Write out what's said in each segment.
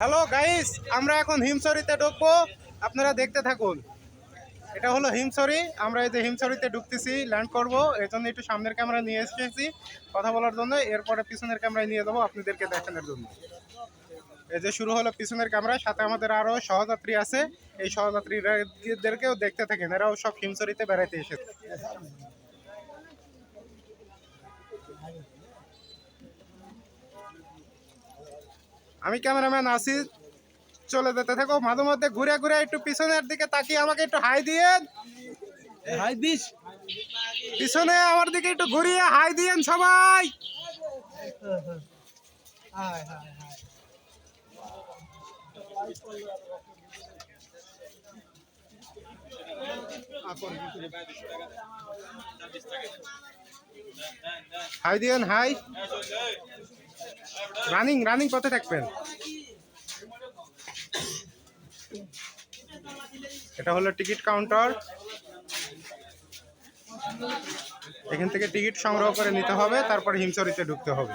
Hello guys আমরা এখন হিমসরিতে ঢুকবো। আপনারা দেখতে থাকুন। এটা হলো হিমসরি আমরা এই যে হিমসরিতে ঢুকতেছি ল্যান্ড করব। এই জন্য একটু সামনের ক্যামেরা নিয়ে এসেছি। কথা বলার জন্য। এরপরে পিছনের ক্যামেরায় নিয়ে যাব আপনাদেরকে দেখানোর জন্য। এই যে শুরু হলো পিছনের ক্যামেরা সাথে আমাদের আরও সহযাত্রী আছে। এই সহযাত্রীদেরকেও দেখতে থাকেন। এরাও সব হিমসরিতে বেড়াইতে এসেছে। আমি ক্যামেরাম্যান আসি চলে যেতে থাকো। মাঝে মধ্যে ঘুরে ঘুরে একটু পিছনের দিকে তাকিয়ে আমাকে একটু হাই দিয়ে হাই দিস। পিছনে আমার দিকে একটু ঘুরিয়ে হাই দিয়েন সবাই। হাই দিয়েন হাই। রানিং রানিং পথে থাকবেন। এটা হলো টিকিট কাউন্টার। এখান থেকে টিকিট সংগ্রহ করে নিতে হবে, তারপর হিমচরিতে ঢুকতে হবে।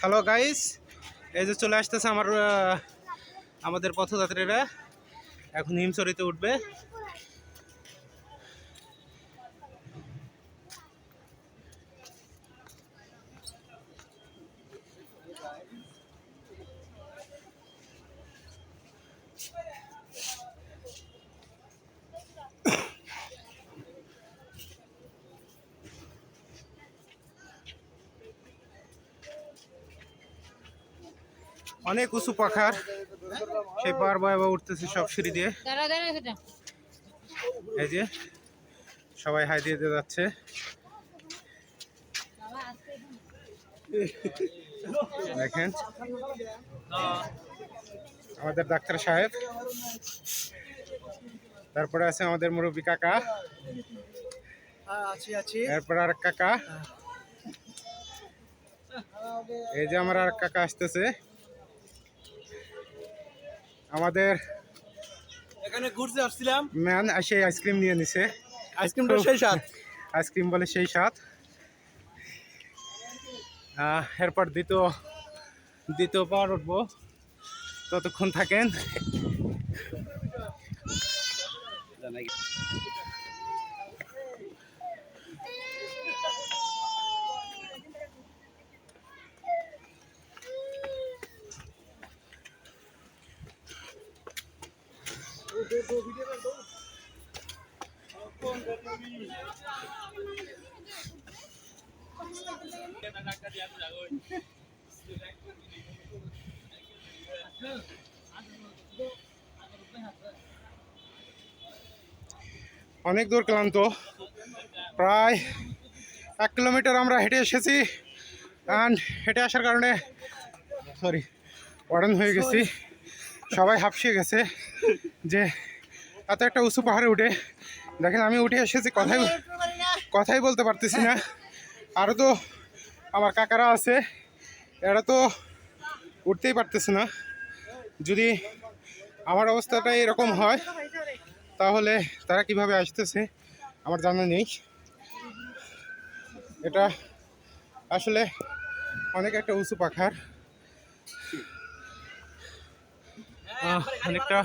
হ্যালো গাইস এই যে চলে আসতেছে আমার আমাদের পথযাত্রীরা। এখন হিমসরিতে উঠবে। অনেক উঁচু পাখার। সেই বার বয়ে উঠতেছে সব সিঁড়ি দিয়ে। দাঁড়া দাঁড়া সেটা এই যে সবাই হাই দিয়ে দিয়ে যাচ্ছে। দেখেন। আমাদের ডাক্তার সাহেব। তারপরে আছে আমাদের মুরব্বী কাকা। এরপরে আছি এরপর আর কাকা। এই যে আমার আর এক কাকা আসতেছে। আমাদের এখানে ঘুরতে আসছিলাম। ম্যান এসে আইসক্রিম নিয়ে নিছে। আইসক্রিমটা সেই স্বাদ। আইসক্রিম বলে সেই স্বাদ। এরপর দ্বিতীয় দ্বিতীয় পাওয়ার উঠবো। ততক্ষণ থাকেন। অনেক দূর ক্লান্ত। প্রায় এক কিলোমিটার আমরা হেঁটে এসেছি অ্যান্ড হেঁটে আসার কারণে সরি অরেন হয়ে গেছি। সবাই হাঁপসিয়ে গেছে। যে এত একটা উঁচু পাহাড়ে উঠে। দেখেন আমি উঠে এসেছি কথাই কথাই বলতে পারতেছি না। আরও তো আমার কাকারা আছে এরা তো উঠতেই পারতেছে না। যদি আমার অবস্থাটা এরকম হয় তাহলে তারা কীভাবে আসতেছে আমার জানা নেই। এটা আসলে অনেক একটা উঁচু পাখার। অনেকটা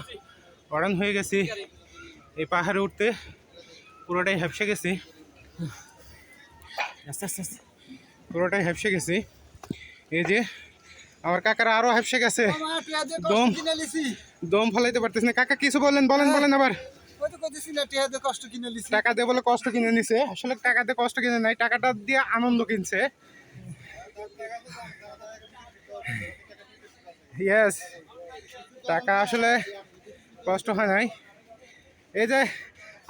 অরান হয়ে গেছি। এই পাহাড়ে উঠতে পুরোটাই হেপসে গেছি। আস্তে আস্তে আস্তে পুরোটাই হেপসে গেছি। এই যে আমার কাকারা আরও হাফসে গেছে। দম দম ফলাইতে পারতেছি না। কাকা কিছু বলেন বলেন বলেন আবার। কষ্ট কিনে লিছি টাকা দিয়ে বলে কষ্ট কিনে নিছে। আসলে টাকা দিয়ে কষ্ট কিনে নাই। টাকাটা দিয়ে আনন্দ কিনছে। ইয়েস টাকা আসলে কষ্ট হয় নাই। এই যে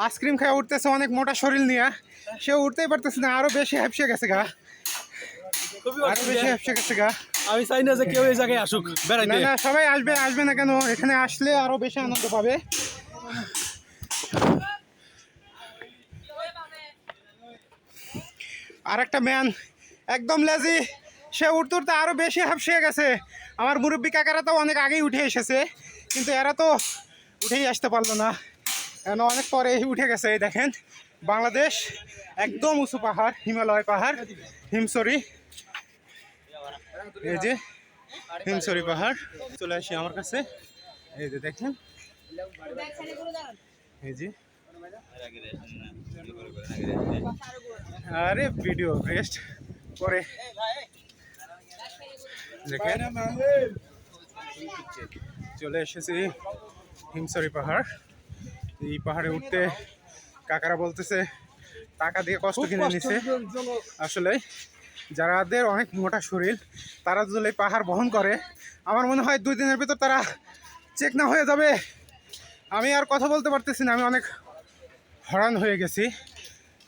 আইসক্রিম খায় উঠতেছে অনেক মোটা শরীর নিয়ে। সে উঠতেই পারতেছে না আরও বেশি হ্যাপসে গেছে গা। আরও বেশি হ্যাপসে গেছে গা। আমি চাই না যে কেউ এই জায়গায় আসুক না বেড়াইতে। না সবাই আসবে আসবে না কেন? এখানে আসলে আরও বেশি আনন্দ পাবে। আর একটা ম্যান একদম লেজি সে উঠতে উঠতে আরও বেশি হাফসিয়ে গেছে। আমার মুরব্বী কাকারা তো অনেক আগেই উঠে এসেছে কিন্তু এরা তো উঠেই আসতে পারল না। কেন, অনেক পরে উঠে গেছে, এই দেখেন। বাংলাদেশ, একদম উঁচু পাহাড়, হিমালয় পাহাড় হিমসরি এই যে হিমসরি পাহাড়। চলে আসি আমার কাছে। এই যে, দেখেন। এই যে। আরে, ভিডিও রেস্ট পরে। দেখেন। চলে এসেছি। হিমসরি পাহাড়। এই পাহাড়ে উঠতে কাকারা বলতেছে টাকা দিয়ে কষ্ট কিনে নিছে। আসলে যারাদের অনেক মোটা শরীর তারা যদি এই পাহাড় বহন করে আমার মনে হয় দুই দিনের ভিতর তারা চেক না হয়ে যাবে। আমি আর কথা বলতে পারতেছি না আমি অনেক হরান হয়ে গেছি।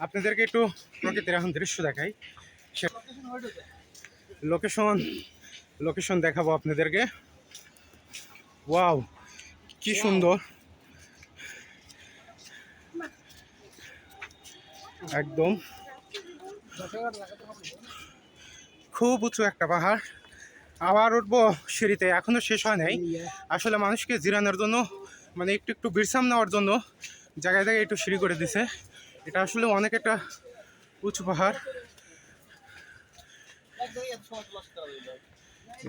আপনাদেরকে একটু প্রকৃতির এখন দৃশ্য দেখাই। লোকেশন লোকেশন দেখাবো আপনাদেরকে। ওয়াও কি সুন্দর। একদম। খুব উঁচু একটা পাহাড়। আবার উঠবো সিঁড়িতে এখনও শেষ হয় নাই। আসলে মানুষকে জিরানোর জন্য মানে একটু একটু বিশ্রাম নেওয়ার জন্য জায়গায় জায়গায় একটু সিঁড়ি করে দিছে। এটা আসলে অনেক একটা উঁচু পাহাড়।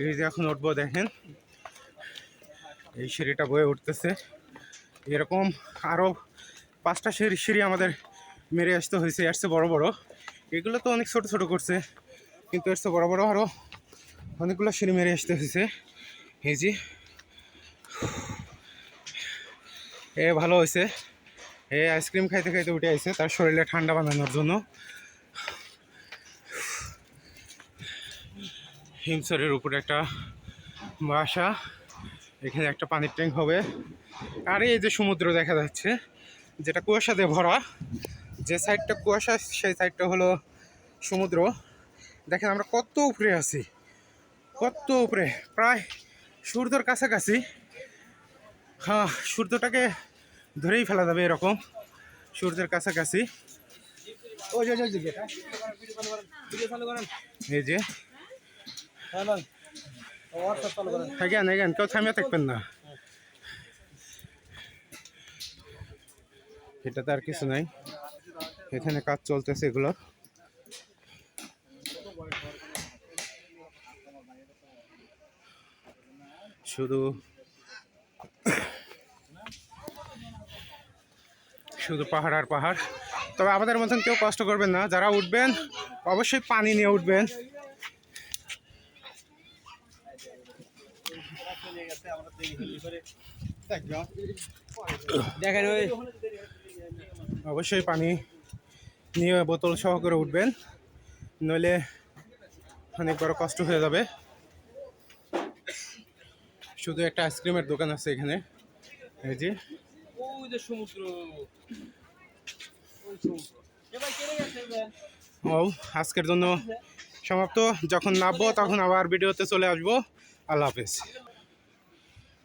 এই যে এখন উঠবো দেখেন। এই সিঁড়িটা বয়ে উঠতেছে। এরকম আরও পাঁচটা সিঁড়ি সিঁড়ি আমাদের মেরে আসতে হয়েছে। চেয়ে বড় বড়। এগুলো তো অনেক ছোট ছোট করছে, কিন্তু এর বড় বড় আরও অনেকগুলো সিঁড়ি মেরে আসতে হয়েছে। যে, এ ভালো হয়েছে। এ আইসক্রিম খাইতে খাইতে উঠে আইছে, তার শরীরে ঠান্ডা বানানোর জন্য। হিমসরের উপরে একটা বাসা। এখানে একটা পানির ট্যাঙ্ক হবে। আর এই যে সমুদ্র দেখা যাচ্ছে যেটা কুয়াশা দিয়ে ভরা যে সাইডটা কুয়াশা সেই সাইডটা হলো সমুদ্র। দেখেন আমরা কত উপরে আছি কত উপরে প্রায় সূর্যর কাছাকাছি। হ্যাঁ সূর্যটাকে ধরেই ফেলা যাবে এরকম সূর্যের কাছাকাছি। এই যে। হ্যাঁ না হোয়াটসঅ্যাপ চালু করেন থাকেন এগেন কেউ থামিয়ে থাকবেন না। এটাতে আর কিছু নাই। এখানে কাজ চলতেছে এগুলো। শুধু শুধু পাহাড় আর পাহাড়। তবে আমাদের মতন কেউ কষ্ট করবেন না। যারা উঠবেন, অবশ্যই পানি নিয়ে উঠবেন। দেখেন ওই অবশ্যই পানি নিয়ে বোতল সহ করে উঠবেন। নইলে অনেক বড় কষ্ট হয়ে যাবে। শুধু একটা আইসক্রিমের দোকান আছে এখানে। এই যে। সমুদ্র। ও আজকের জন্য সমাপ্ত। যখন নামবো তখন আবার ভিডিওতে চলে আসব। আল্লাহ হাফেজ।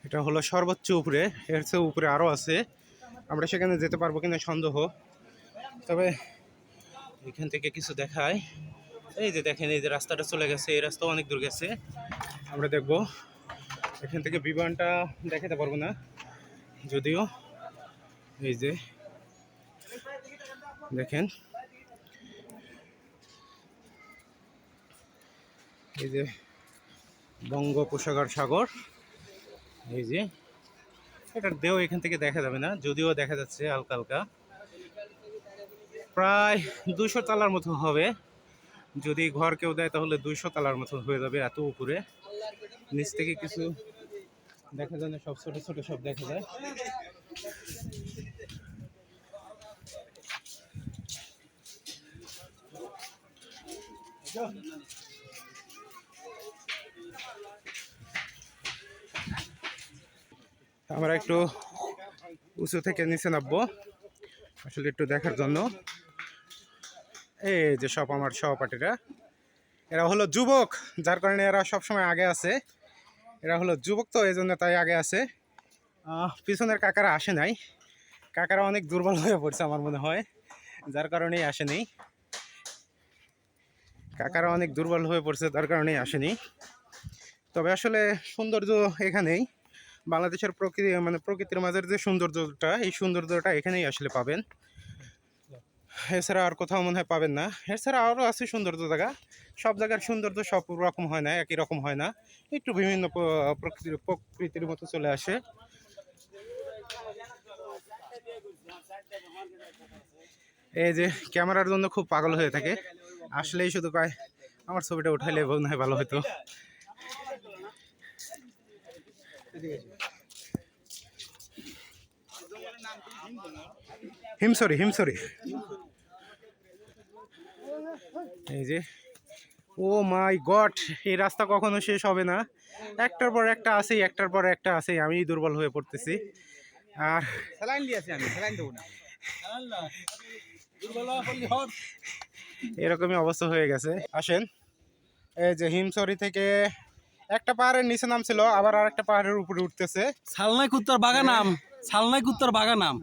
এটা হলো সর্বোচ্চ উপরে, এর চেয়ে উপরে আরও আছে। আমরা সেখানে যেতে পারব কিনা সন্দেহ। তবে এখান থেকে কিছু দেখায়। এই যে দেখেন, এই যে রাস্তাটা চলে গেছে, এই রাস্তাও অনেক দূর গেছে। আমরা দেখব। এখান থেকে বিমানটা দেখাতে পারব না। যদিও, এই যে দেখেন। এই যে বঙ্গোপসাগর সাগর। এই যে এটার দেহ এখান থেকে দেখা যাবে না, যদিও দেখা যাচ্ছে হালকা হালকা। প্রায় দুশো তালার মতো হবে। যদি ঘর কেউ দেয় তাহলে দুইশো তালার মতো হয়ে যাবে এত উপরে। নিচ থেকে কিছু দেখা যায় না, সব ছোট ছোট সব দেখা যায়। আমরা একটু উঁচু থেকে নিচে নামবো, আসলে একটু দেখার জন্য। এই যে সব আমার সহপাঠীরা, এরা হলো যুবক, যার কারণে এরা সব সময় আগে আছে। এরা হলো যুবক তো, এই জন্য তাই আগে আছে। পিছনের কাকারা আসে নাই। কাকারা অনেক দুর্বল হয়ে পড়ছে আমার মনে হয়, যার কারণেই আসেনি কাকারা অনেক দুর্বল হয়ে পড়ছে তার কারণেই আসেনি তবে আসলে সৌন্দর্য এখানেই। বাংলাদেশের প্রকৃতি মানে প্রকৃতির মাঝের যে সৌন্দর্যটা, এই সৌন্দর্যটা এখানেই আসলে পাবেন। এছাড়া আর কোথাও মনে হয় পাবেন না। এছাড়া আরও আছে সৌন্দর্য জায়গা। সব জায়গার সৌন্দর্য সব রকম হয় না, একই রকম হয় না। একটু বিভিন্ন প্রকৃতির প্রকৃতির মতো চলে আসে। এই যে ক্যামেরার জন্য খুব পাগল হয়ে থাকে। আসলেই শুধু কয়, আমার ছবিটা উঠাইলে মনে হয় ভালো হতো হিমসরি হিমসরি। এই যে ও মাই গড এই রাস্তা কখনো শেষ হবে না। একটার পর একটা আছেই একটার পর একটা আছেই আমি দুর্বল হয়ে পড়তেছি। আর এরকমই অবস্থা হয়ে গেছে। আসেন এই যে হিমসরি থেকে একটা পাহাড়ের নিচে নামছিল, আবার আর একটা পাহাড়ের উপরে উঠতেছে। সালনাই কুত্তার বাগানাম সালনাই বাগান বাগানাম